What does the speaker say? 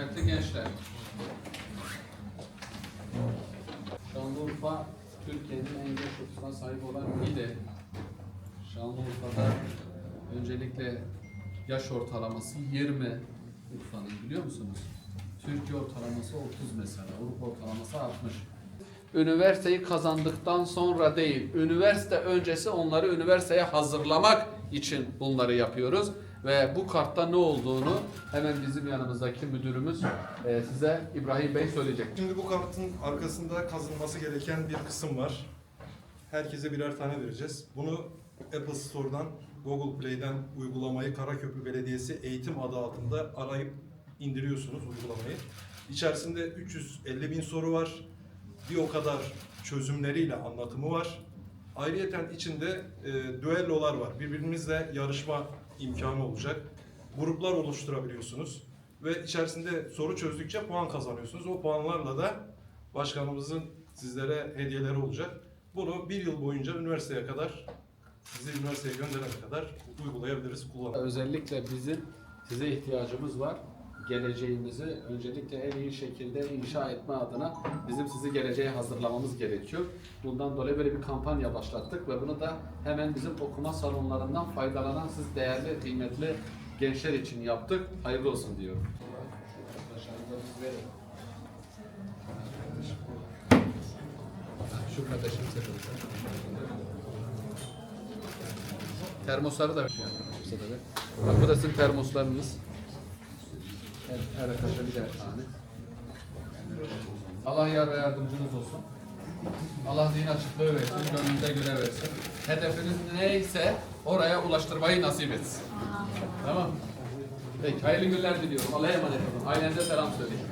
Kıymetli gençler. Şanlıurfa Türkiye'nin en genç nüfusuna sahip olan ili. Şanlıurfa'da öncelikle yaş ortalaması 20 Urfa'nın biliyor musunuz? Türkiye ortalaması 30 mesela, Avrupa ortalaması 60. Üniversiteyi kazandıktan sonra değil, üniversite öncesi onları üniversiteye hazırlamak için bunları yapıyoruz. Ve bu kartta ne olduğunu hemen bizim yanımızdaki müdürümüz e, size İbrahim Bey söyleyecek. Şimdi bu kartın arkasında kazınması gereken bir kısım var. Herkese birer tane vereceğiz. Bunu Apple Store'dan, Google Play'den uygulamayı Karaköprü Belediyesi eğitim adı altında arayıp indiriyorsunuz uygulamayı. İçerisinde 350 bin soru var. Bir o kadar çözümleriyle anlatımı var. Ayrıyeten içinde e, düellolar var. Birbirinizle yarışma imkanı olacak. Gruplar oluşturabiliyorsunuz. Ve içerisinde soru çözdükçe puan kazanıyorsunuz. O puanlarla da başkanımızın sizlere hediyeleri olacak. Bunu bir yıl boyunca üniversiteye kadar, sizi üniversiteye gönderene kadar uygulayabiliriz, kullanabiliriz. Özellikle bizim size ihtiyacımız var. Geleceğimizi öncelikle en iyi şekilde inşa etme adına bizim sizi geleceğe hazırlamamız gerekiyor. Bundan dolayı böyle bir kampanya başlattık ve bunu da hemen bizim okuma salonlarından faydalanan siz değerli, kıymetli gençler için yaptık. Hayırlı olsun diyorum. Şu kardeşim Termosları da Bak bu da sizin termoslarınız. Her, her arkadaşa birer tane. Allah yar ve yardımcınız olsun. Allah zihin açıklığı versin, gönlünüze göre versin. Hedefiniz neyse oraya ulaştırmayı nasip etsin. Tamam. Peki, hayırlı günler diliyorum. Allah'a emanet olun. Ailenize selam söyleyin.